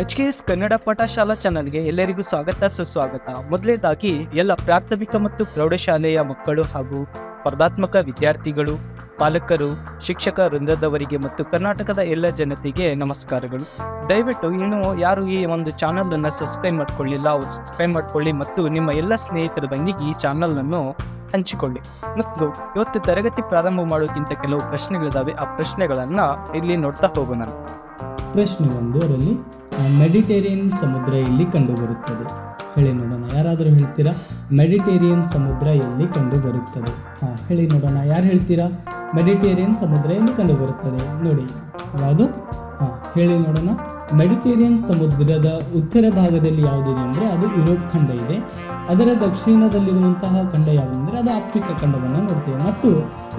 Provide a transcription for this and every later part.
H K S Kannada ಪಾಠಶಾಲಾ ಚಾನಲ್ಗೆ ಎಲ್ಲರಿಗೂ ಸ್ವಾಗತ, ಸುಸ್ವಾಗತ. ಮೊದಲನೇದಾಗಿ ಎಲ್ಲ ಪ್ರಾಥಮಿಕ ಮತ್ತು ಪ್ರೌಢಶಾಲೆಯ ಮಕ್ಕಳು ಹಾಗೂ ಸ್ಪರ್ಧಾತ್ಮಕ ವಿದ್ಯಾರ್ಥಿಗಳು, ಪಾಲಕರು, ಶಿಕ್ಷಕ ವೃಂದದವರಿಗೆ ಮತ್ತು ಕರ್ನಾಟಕದ ಎಲ್ಲ ಜನತೆಗೆ ನಮಸ್ಕಾರಗಳು. ದಯವಿಟ್ಟು ಇನ್ನು ಯಾರು ಈ ಒಂದು ಚಾನಲನ್ನು ಸಬ್ಸ್ಕ್ರೈಬ್ ಮಾಡ್ಕೊಳ್ಳಿಲ್ಲ, ಅವರು ಸಬ್ಸ್ಕ್ರೈಬ್ ಮಾಡ್ಕೊಳ್ಳಿ ಮತ್ತು ನಿಮ್ಮ ಎಲ್ಲ ಸ್ನೇಹಿತರೊಂದಿಗೆ ಈ ಚಾನಲನ್ನು ಹಂಚಿಕೊಳ್ಳಿ. ಮತ್ತು ಇವತ್ತು ತರಗತಿ ಪ್ರಾರಂಭ ಮಾಡೋಕ್ಕಿಂತ ಕೆಲವು ಪ್ರಶ್ನೆಗಳಿದ್ದಾವೆ ಆ ಪ್ರಶ್ನೆಗಳನ್ನು ಇಲ್ಲಿ ನೋಡ್ತಾ ಹೋಗೋಣ. ಪ್ರಶ್ನೆ ಒಂದು, ಅದರಲ್ಲಿ ಮೆಡಿಟೇರಿಯನ್ ಸಮುದ್ರ ಎಲ್ಲಿ ಕಂಡುಬರುತ್ತದೆ? ಹೇಳಿ ನೋಡೋಣ, ಯಾರಾದರೂ ಹೇಳ್ತೀರಾ? ಮೆಡಿಟೇರಿಯನ್ ಸಮುದ್ರ ಎಲ್ಲಿ ಕಂಡುಬರುತ್ತದೆ? ಹಾಂ, ಹೇಳಿ ನೋಡೋಣ, ಯಾರು ಹೇಳ್ತೀರಾ? ಮೆಡಿಟೇರಿಯನ್ ಸಮುದ್ರ ಎಲ್ಲಿ ಕಂಡುಬರುತ್ತದೆ? ನೋಡಿ, ಯಾವುದು? ಹಾಂ, ಹೇಳಿ ನೋಡೋಣ. ಮೆಡಿಟೇರಿಯನ್ ಸಮುದ್ರದ ಉತ್ತರ ಭಾಗದಲ್ಲಿ ಯಾವುದಿದೆ ಅಂದರೆ, ಅದು ಯುರೋಪ್ ಖಂಡ ಇದೆ. ಅದರ ದಕ್ಷಿಣದಲ್ಲಿರುವಂತಹ ಖಂಡ ಯಾವುದಂದರೆ ಅದು ಆಫ್ರಿಕಾ ಖಂಡವನ್ನು ನೋಡ್ತೇವೆ. ಮತ್ತು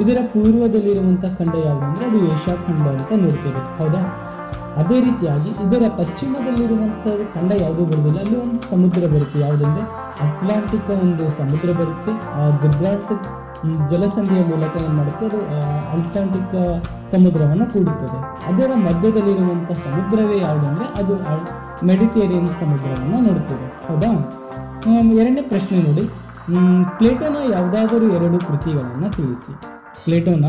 ಇದರ ಪೂರ್ವದಲ್ಲಿರುವಂತಹ ಖಂಡ ಯಾವುದಂದರೆ ಅದು ಏಷ್ಯಾ ಖಂಡ ಅಂತ ನೋಡ್ತೇವೆ. ಹೌದಾ? ಅದೇ ರೀತಿಯಾಗಿ ಇದರ ಪಶ್ಚಿಮದಲ್ಲಿರುವಂತಹ ಖಂಡ ಯಾವುದೂ ಬರುವುದಿಲ್ಲ. ಅಲ್ಲಿ ಒಂದು ಸಮುದ್ರ ಬರುತ್ತೆ. ಯಾವುದಂದ್ರೆ ಅಟ್ಲಾಂಟಿಕ್ ಒಂದು ಸಮುದ್ರ ಬರುತ್ತೆ. ಆ ಜಲಸಂಧಿಯ ಮೂಲಕ ಏನು ಮಾಡುತ್ತೆ? ಅದು ಅಟ್ಲಾಂಟಿಕ್ ಸಮುದ್ರವನ್ನು ಕೂಡುತ್ತದೆ. ಅದರ ಮಧ್ಯದಲ್ಲಿರುವಂಥ ಸಮುದ್ರವೇ ಯಾವುದಂದ್ರೆ ಅದು ಮೆಡಿಟೇರಿಯನ್ ಸಮುದ್ರವನ್ನು ನೋಡುತ್ತದೆ ಹೌದಾ? ಎರಡನೇ ಪ್ರಶ್ನೆ ನೋಡಿ. ಪ್ಲೇಟೋನ ಯಾವುದಾದರೂ ಎರಡು ಕೃತಿಗಳನ್ನು ತಿಳಿಸಿ. ಪ್ಲೇಟೋನ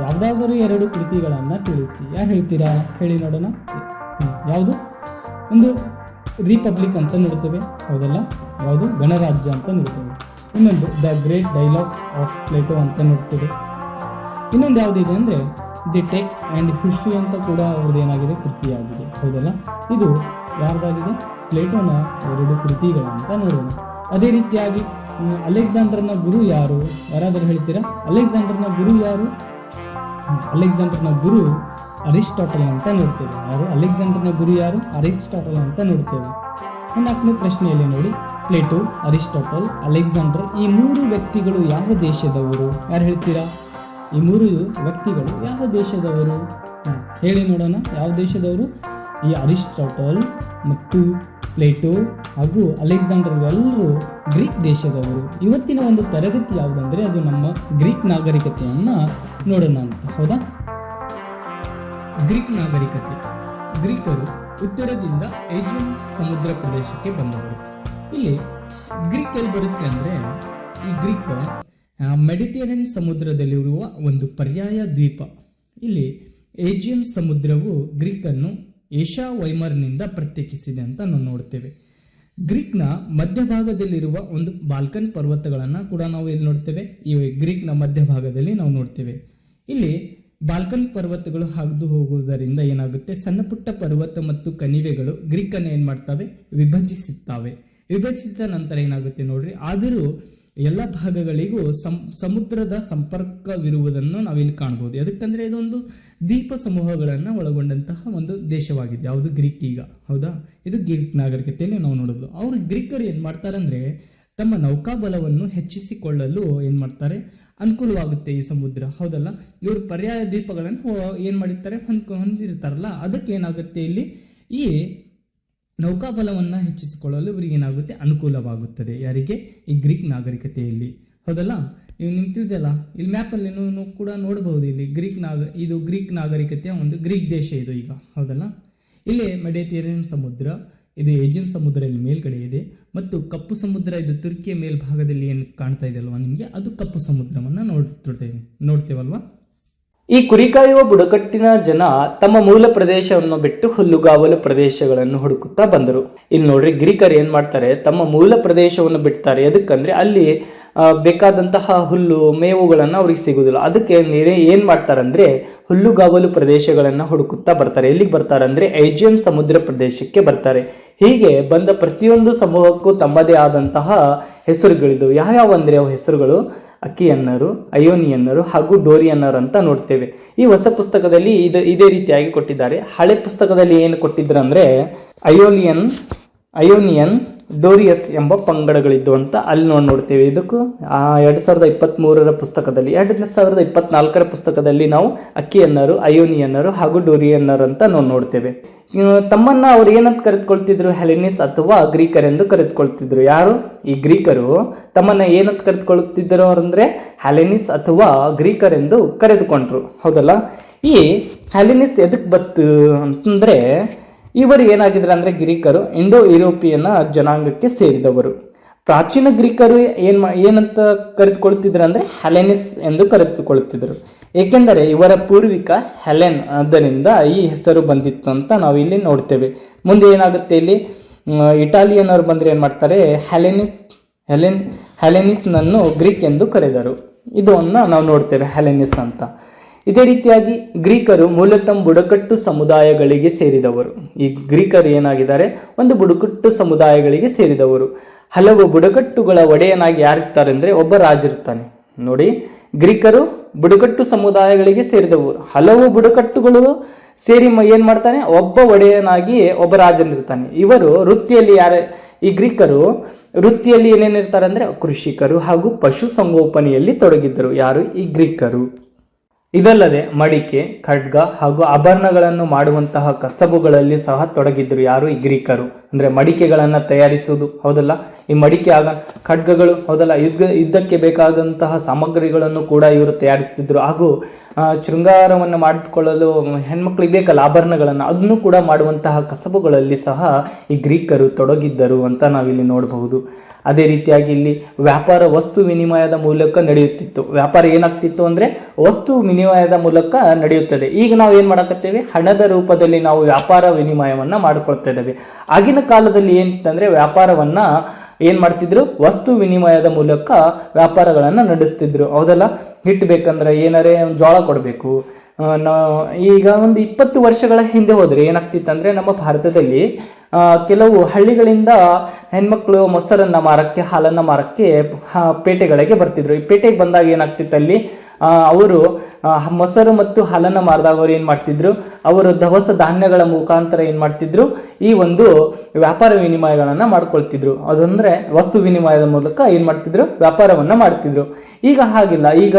ಯಾವುದಾದರೂ ಎರಡು ಕೃತಿಗಳನ್ನು ತಿಳಿಸಿ. ಯಾರು ಹೇಳ್ತೀರಾ? ಹೇಳಿ ನೋಡೋಣ. ಯಾವುದು? ಒಂದು ರಿಪಬ್ಲಿಕ್ ಅಂತ ನೋಡ್ತೇವೆ. ಹೌದಲ್ಲ? ಯಾವುದು? ಗಣರಾಜ್ಯ ಅಂತ ನೋಡ್ತೇವೆ. ಇನ್ನೊಂದು, the great dialogues of Plato ಅಂತ ನೋಡ್ತೇವೆ. ಇನ್ನೊಂದು ಯಾವುದಿದೆ ಅಂದರೆ, ದಿ ಟೆಕ್ಸ್ ಆ್ಯಂಡ್ ಹಿಸ್ಟ್ರಿ ಅಂತ ಕೂಡ ಅವ್ರದ್ದು ಏನಾಗಿದೆ ಕೃತಿಯಾಗಿದೆ. ಹೌದಲ್ಲ? ಇದು ಯಾರ್ದಾಗಿದೆ? ಪ್ಲೇಟೋನ ಎರಡು ಕೃತಿಗಳಂತ ನೋಡೋಣ. ಅದೇ ರೀತಿಯಾಗಿ ಅಲೆಕ್ಸಾಂಡರ್ನ ಗುರು ಯಾರು? ಯಾರಾದರೂ ಹೇಳ್ತೀರಾ? ಅಲೆಕ್ಸಾಂಡರ್ನ ಗುರು ಯಾರು? ಅಲೆಕ್ಸಾಂಡರ್ನ ಗುರು ಅರಿಸ್ಟಾಟಲ್ ಅಂತ ನೋಡ್ತೇವೆ. ಯಾರು? ಅಲೆಕ್ಸಾಂಡರ್ನ ಗುರು ಯಾರು? ಅರಿಸ್ಟಾಟಲ್ ಅಂತ ನೋಡ್ತೇವೆ. ನಾಲ್ಕನೇ ಪ್ರಶ್ನೆಯಲ್ಲಿ ನೋಡಿ. ಪ್ಲೇಟೋ, ಅರಿಸ್ಟಾಟಲ್, ಅಲೆಕ್ಸಾಂಡರ್ ಈ ಮೂರು ವ್ಯಕ್ತಿಗಳು ಯಾವ ದೇಶದವರು? ಯಾರು ಹೇಳ್ತೀರಾ? ಈ ಮೂರು ವ್ಯಕ್ತಿಗಳು ಯಾವ ದೇಶದವರು? ಹೇಳಿ ನೋಡೋಣ. ಯಾವ ದೇಶದವರು? ಈ ಅರಿಸ್ಟಾಟಲ್ ಮತ್ತು ಪ್ಲೇಟೋ ಹಾಗೂ ಅಲೆಕ್ಸಾಂಡರ್ ಎಲ್ಲರೂ ಗ್ರೀಕ್ ದೇಶದವರು. ಇವತ್ತಿನ ಒಂದು ತರಗತಿ ಯಾವುದಂದ್ರೆ ಅದು ನಮ್ಮ ಗ್ರೀಕ್ ನಾಗರಿಕತೆಯನ್ನು ನೋಡೋಣ ಅಂತ, ಹೌದಾ? ಗ್ರೀಕ್ ನಾಗರಿಕತೆ. ಗ್ರೀಕರು ಉತ್ತರದಿಂದ ಏಜಿಯನ್ ಸಮುದ್ರ ಪ್ರದೇಶಕ್ಕೆ ಬಂದವರು. ಇಲ್ಲಿ ಗ್ರೀಕ್ ಎಲ್ಲಿ ಬರುತ್ತೆ ಅಂದರೆ ಈ ಗ್ರೀಕ್ ಮೆಡಿಟೇರಿಯನ್ ಸಮುದ್ರದಲ್ಲಿರುವ ಒಂದು ಪರ್ಯಾಯ ದ್ವೀಪ. ಇಲ್ಲಿ ಏಜಿಯನ್ ಸಮುದ್ರವು ಗ್ರೀಕನ್ನು ಏಷ್ಯಾ ವೈಮರ್ನಿಂದ ಪ್ರತ್ಯೇಕಿಸಿದೆ ಅಂತ ನಾವು ನೋಡ್ತೇವೆ. ಗ್ರೀಕ್ನ ಮಧ್ಯಭಾಗದಲ್ಲಿರುವ ಒಂದು ಬಾಲ್ಕನ್ ಪರ್ವತಗಳನ್ನು ಕೂಡ ನಾವು ಇಲ್ಲಿ ನೋಡ್ತೇವೆ. ಈ ಗ್ರೀಕ್ನ ಮಧ್ಯಭಾಗದಲ್ಲಿ ನಾವು ನೋಡ್ತೇವೆ. ಇಲ್ಲಿ ಬಾಲ್ಕನ್ ಪರ್ವತಗಳು ಹಾದು ಹೋಗುವುದರಿಂದ ಏನಾಗುತ್ತೆ? ಸಣ್ಣ ಪುಟ್ಟ ಪರ್ವತ ಮತ್ತು ಕಣಿವೆಗಳು ಗ್ರೀಕನ್ನು ಏನು ಮಾಡ್ತವೆ? ವಿಭಜಿಸುತ್ತವೆ. ವಿಭಜಿಸಿದ ನಂತರ ಏನಾಗುತ್ತೆ ನೋಡ್ರಿ? ಆದರೂ ಎಲ್ಲ ಭಾಗಗಳಿಗೂ ಸಮುದ್ರದ ಸಂಪರ್ಕವಿರುವುದನ್ನು ನಾವಿಲ್ಲಿ ಕಾಣ್ಬೋದು ಯಾಕಂದ್ರೆ ಇದೊಂದು ದ್ವೀಪ ಸಮೂಹಗಳನ್ನು ಒಳಗೊಂಡಂತಹ ಒಂದು ದೇಶವಾಗಿದೆ. ಯಾವುದು ಗ್ರೀಕ್ ಈಗ, ಹೌದಾ? ಇದು ಗ್ರೀಕ್ ನಾಗರಿಕತೆಯಲ್ಲಿ ನಾವು ನೋಡಬಹುದು ಅವರು ಗ್ರೀಕರು ಏನು ಮಾಡ್ತಾರಂದ್ರೆ ತಮ್ಮ ನೌಕಾಬಲವನ್ನು ಹೆಚ್ಚಿಸಿಕೊಳ್ಳಲು ಏನು ಮಾಡ್ತಾರೆ? ಅನುಕೂಲವಾಗುತ್ತೆ ಈ ಸಮುದ್ರ, ಹೌದಲ್ಲ? ಇವರು ಪರ್ಯಾಯ ದ್ವೀಪಗಳನ್ನು ಏನು ಏನ್ ಮಾಡಿರ್ತಾರೆ? ಹೊಂದ್ಕೊ, ಹೊಂದಿರ್ತಾರಲ್ಲ? ಅದಕ್ಕೆ ಏನಾಗುತ್ತೆ ಇಲ್ಲಿ? ಈ ನೌಕಾಬಲವನ್ನು ಹೆಚ್ಚಿಸಿಕೊಳ್ಳಲು ಇವರಿಗೆ ಏನಾಗುತ್ತೆ? ಅನುಕೂಲವಾಗುತ್ತದೆ. ಯಾರಿಗೆ? ಈ ಗ್ರೀಕ್ ನಾಗರಿಕತೆಯಲ್ಲಿ. ಹೌದಲ್ಲ? ಇವು ನಿಮ್ಗೆ ತಿಳಿದಲ್ಲ ಇಲ್ಲಿ ಮ್ಯಾಪಲ್ಲಿ ಕೂಡ ನೋಡಬಹುದು ಇಲ್ಲಿ. ಗ್ರೀಕ್ ನಾಗ ಇದು ಗ್ರೀಕ್ ನಾಗರಿಕತೆಯ ಒಂದು ಗ್ರೀಕ್ ದೇಶ ಇದು ಈಗ. ಹೌದಲ್ಲ? ಇಲ್ಲಿ ಮೆಡಿಟೇರಿಯನ್ ಸಮುದ್ರ, ಇದು ಏಜಿಯನ್ ಸಮುದ್ರ ಇಲ್ಲಿ ಮೇಲ್ಗಡೆ ಇದೆ. ಮತ್ತು ಕಪ್ಪು ಸಮುದ್ರ, ಇದು ತುರ್ಕಿಯ ಮೇಲ್ಭಾಗದಲ್ಲಿ ಏನು ಕಾಣ್ತಾ ಇದೆ ಅಲ್ವಾ ನಿಮಗೆ? ಅದು ಕಪ್ಪು ಸಮುದ್ರವನ್ನು ನೋಡ್ತಿರ್ತೇವೆ ನೋಡ್ತೇವಲ್ವಾ? ಈ ಕುರಿಕಾಯುವ ಬುಡಕಟ್ಟಿನ ಜನ ತಮ್ಮ ಮೂಲ ಪ್ರದೇಶವನ್ನು ಬಿಟ್ಟು ಹುಲ್ಲುಗಾವಲು ಪ್ರದೇಶಗಳನ್ನು ಹುಡುಕುತ್ತಾ ಬಂದರು. ಇಲ್ಲಿ ನೋಡ್ರಿ ಗ್ರೀಕರು ಏನ್ ಮಾಡ್ತಾರೆ? ತಮ್ಮ ಮೂಲ ಪ್ರದೇಶವನ್ನು ಬಿಡ್ತಾರೆ. ಅದಕ್ಕಂದ್ರೆ ಅಲ್ಲಿ ಬೇಕಾದಂತಹ ಹುಲ್ಲು, ಮೇವುಗಳನ್ನು ಅವ್ರಿಗೆ ಸಿಗುದಿಲ್ಲ. ಅದಕ್ಕೆ ನೀರೇ ಏನ್ ಮಾಡ್ತಾರಂದ್ರೆ ಹುಲ್ಲುಗಾವಲು ಪ್ರದೇಶಗಳನ್ನು ಹುಡುಕುತ್ತಾ ಬರ್ತಾರೆ. ಎಲ್ಲಿಗೆ ಬರ್ತಾರೆ ಅಂದ್ರೆ ಏಜಿಯನ್ ಸಮುದ್ರ ಪ್ರದೇಶಕ್ಕೆ ಬರ್ತಾರೆ. ಹೀಗೆ ಬಂದ ಪ್ರತಿಯೊಂದು ಸಮೂಹಕ್ಕೂ ತಮ್ಮದೇ ಆದಂತಹ ಹೆಸರುಗಳಿದ್ದವು. ಯಾವ್ಯಾವ ಅಂದ್ರೆ ಅವು ಹೆಸರುಗಳು? ಅಕ್ಕಿಯನ್ನರು ಅಯೋನಿಯನ್ನರು ಹಾಗೂ ಡೋರಿಯನ್ನರು ಅಂತ ನೋಡ್ತೇವೆ. ಈ ಹೊಸ ಪುಸ್ತಕದಲ್ಲಿ ಇದು ಇದೇ ರೀತಿಯಾಗಿ ಕೊಟ್ಟಿದ್ದಾರೆ. ಹಳೆ ಪುಸ್ತಕದಲ್ಲಿ ಏನು ಕೊಟ್ಟಿದ್ರು ಅಂದ್ರೆ ಅಯೋಲಿಯನ್ ಅಯೋನಿಯನ್ ಡೋರಿಯಸ್ ಎಂಬ ಪಂಗಡಗಳಿದ್ದು ಅಂತ ಅಲ್ಲಿ ನೋಡಿ ನೋಡ್ತೀವಿ. ಇದಕ್ಕೂ ಎರಡು ಸಾವಿರದ ಇಪ್ಪತ್ತ್ಮೂರರ ಪುಸ್ತಕದಲ್ಲಿ ಎರಡು ಸಾವಿರದ ಇಪ್ಪತ್ನಾಲ್ಕರ ಪುಸ್ತಕದಲ್ಲಿ ನಾವು ಅಕ್ಕಿಯನ್ನರು, ಅಯೋನಿಯನ್ನರು ಹಾಗೂ ಡೋರಿಯನ್ನರು ಅಂತ ನಾವು ನೋಡ್ತೇವೆ. ತಮ್ಮನ್ನ ಅವ್ರು ಏನಂತ ಕರೆದುಕೊಳ್ತಿದ್ರು? ಹೆಲೆನಿಸ್ ಅಥವಾ ಗ್ರೀಕರೆಂದು ಕರೆದುಕೊಳ್ತಿದ್ರು. ಯಾರು? ಈ ಗ್ರೀಕರು ತಮ್ಮನ್ನ ಏನಂತ ಕರೆದುಕೊಳ್ಳುತ್ತಿದ್ದರು ಅಂದ್ರೆ ಹ್ಯಾಲೆನಿಸ್ ಅಥವಾ ಗ್ರೀಕರೆಂದು ಕರೆದುಕೊಂಡ್ರು. ಹೌದಲ್ಲ? ಈ ಹ್ಯಾಲೆನಿಸ್ ಎದಕ್ ಬತ್ತು ಅಂತಂದ್ರೆ ಇವರು ಏನಾಗಿದ್ರು ಅಂದ್ರೆ ಗ್ರೀಕರು ಇಂಡೋ ಯುರೋಪಿಯನ್ನ ಜನಾಂಗಕ್ಕೆ ಸೇರಿದವರು. ಪ್ರಾಚೀನ ಗ್ರೀಕರು ಏನ್ ಏನಂತ ಕರೆದುಕೊಳ್ತಿದ್ರು ಅಂದರೆ ಹೆಲೆನಿಸ್ ಎಂದು ಕರೆದುಕೊಳ್ಳುತ್ತಿದ್ದರು ಏಕೆಂದರೆ ಇವರ ಪೂರ್ವಿಕ ಹೆಲೆನ್ ಆದ್ದರಿಂದ ಈ ಹೆಸರು ಬಂದಿತ್ತು ಅಂತ ನಾವು ಇಲ್ಲಿ ನೋಡ್ತೇವೆ. ಮುಂದೆ ಏನಾಗುತ್ತೆ ಇಲ್ಲಿ? ಇಟಾಲಿಯನ್ ಅವರು ಬಂದ್ರೆ ಏನು ಮಾಡ್ತಾರೆ? ಹೆಲೆನಿಸ್, ಹೆಲೆನ್, ಹೆಲೆನಿಸ್ನನ್ನು ಗ್ರೀಕ್ ಎಂದು ಕರೆದರು. ಇದನ್ನು ನಾವು ನೋಡ್ತೇವೆ, ಹೆಲೆನಿಸ್ ಅಂತ. ಇದೇ ರೀತಿಯಾಗಿ ಗ್ರೀಕರು ಮೂಲತಃ ಬುಡಕಟ್ಟು ಸಮುದಾಯಗಳಿಗೆ ಸೇರಿದವರು. ಈ ಗ್ರೀಕರು ಏನಾಗಿದ್ದಾರೆ? ಒಂದು ಬುಡಕಟ್ಟು ಸಮುದಾಯಗಳಿಗೆ ಸೇರಿದವರು. ಹಲವು ಬುಡಕಟ್ಟುಗಳ ಒಡೆಯನಾಗಿ ಯಾರಿರ್ತಾರೆ ಅಂದರೆ ಒಬ್ಬ ರಾಜಿರ್ತಾನೆ ನೋಡಿ, ಗ್ರೀಕರು ಬುಡಕಟ್ಟು ಸಮುದಾಯಗಳಿಗೆ ಸೇರಿದವರು. ಹಲವು ಬುಡಕಟ್ಟುಗಳು ಸೇರಿ ಏನು ಮಾಡ್ತಾನೆ? ಒಬ್ಬ ಒಡೆಯನಾಗಿ ಒಬ್ಬ ರಾಜನಿರ್ತಾನೆ. ಇವರು ವೃತ್ತಿಯಲ್ಲಿ ಯಾರ ಈ ಗ್ರೀಕರು ವೃತ್ತಿಯಲ್ಲಿ ಏನೇನಿರ್ತಾರೆ ಅಂದರೆ ಕೃಷಿಕರು ಹಾಗೂ ಪಶು ಸಂಗೋಪನೆಯಲ್ಲಿ ತೊಡಗಿದ್ದರು. ಯಾರು? ಈ ಗ್ರೀಕರು. ಇದಲ್ಲದೆ ಮಡಿಕೆ, ಖಡ್ಗ ಹಾಗೂ ಆಭರಣಗಳನ್ನು ಮಾಡುವಂತಹ ಕಸಬುಗಳಲ್ಲಿ ಸಹ ತೊಡಗಿದ್ರು ಯಾರು? ಈ ಗ್ರೀಕರು. ಅಂದ್ರೆ ಮಡಿಕೆಗಳನ್ನು ತಯಾರಿಸುವುದು, ಹೌದಲ್ಲ? ಈ ಮಡಿಕೆ ಆಗ ಖಡ್ಗಗಳು, ಹೌದಲ್ಲ? ಯುದ್ಧ, ಯುದ್ಧಕ್ಕೆ ಬೇಕಾದಂತಹ ಸಾಮಗ್ರಿಗಳನ್ನು ಕೂಡ ಇವರು ತಯಾರಿಸ್ತಿದ್ರು. ಹಾಗೂ ಶೃಂಗಾರವನ್ನು ಮಾಡಿಕೊಳ್ಳಲು ಹೆಣ್ಮಕ್ಳಿಗೆ ಬೇಕಲ್ಲ ಆಭರಣಗಳನ್ನು ಅದನ್ನು ಕೂಡ ಮಾಡುವಂತಹ ಕಸಬುಗಳಲ್ಲಿ ಸಹ ಈ ಗ್ರೀಕರು ತೊಡಗಿದ್ದರು ಅಂತ ನಾವಿಲ್ಲಿ ನೋಡಬಹುದು. ಅದೇ ರೀತಿಯಾಗಿ ಇಲ್ಲಿ ವ್ಯಾಪಾರ ವಸ್ತು ವಿನಿಮಯದ ಮೂಲಕ ನಡೆಯುತ್ತಿತ್ತು. ವ್ಯಾಪಾರ ಏನಾಗ್ತಿತ್ತು ಅಂದರೆ ವಸ್ತು ವಿನಿಮಯದ ಮೂಲಕ ನಡೆಯುತ್ತದೆ. ಈಗ ನಾವು ಏನು ಮಾಡಕತ್ತೇವೆ? ಹಣದ ರೂಪದಲ್ಲಿ ನಾವು ವ್ಯಾಪಾರ ವಿನಿಮಯವನ್ನು ಮಾಡಿಕೊಳ್ತಾ ಇದ್ದೇವೆ. ಆಗಿನ ಕಾಲದಲ್ಲಿ ಏನಿತ್ತಂದರೆ ವ್ಯಾಪಾರವನ್ನು ಏನು ಮಾಡ್ತಿದ್ರು? ವಸ್ತು ವಿನಿಮಯದ ಮೂಲಕ ವ್ಯಾಪಾರಗಳನ್ನು ನಡೆಸ್ತಿದ್ರು. ಹೌದಲ್ಲ? ಹಿಟ್ಟು ಬೇಕಂದ್ರೆ ಏನಾರೇ ಜೋಳ ಕೊಡಬೇಕು. ಈಗ ಒಂದು ಇಪ್ಪತ್ತು ವರ್ಷಗಳ ಹಿಂದೆ ಹೋದರೆ ಏನಾಗ್ತಿತ್ತು ಅಂದರೆ ನಮ್ಮ ಭಾರತದಲ್ಲಿ ಕೆಲವು ಹಳ್ಳಿಗಳಿಂದ ಹೆಣ್ಮಕ್ಳು ಮೊಸರನ್ನು ಮಾರಕ್ಕೆ ಹಾಲನ್ನು ಮಾರಕ್ಕೆ ಪೇಟೆಗಳಿಗೆ ಬರ್ತಿದ್ರು. ಈ ಪೇಟೆಗೆ ಬಂದಾಗ ಏನಾಗ್ತಿತ್ತು ಅಲ್ಲಿ? ಅವರು ಮೊಸರು ಮತ್ತು ಹಾಲನ್ನು ಮಾರಿದಾಗ ಅವ್ರು ಏನು ಮಾಡ್ತಿದ್ರು? ಅವರು ದವಸ ಧಾನ್ಯಗಳ ಮುಖಾಂತರ ಏನು ಮಾಡ್ತಿದ್ರು? ಈ ಒಂದು ವ್ಯಾಪಾರ ವಿನಿಮಯಗಳನ್ನು ಮಾಡ್ಕೊಳ್ತಿದ್ರು. ಅದಂದರೆ ವಸ್ತು ವಿನಿಮಯದ ಮೂಲಕ ಏನು ಮಾಡ್ತಿದ್ರು? ವ್ಯಾಪಾರವನ್ನು ಮಾಡ್ತಿದ್ರು. ಈಗ ಹಾಗಿಲ್ಲ. ಈಗ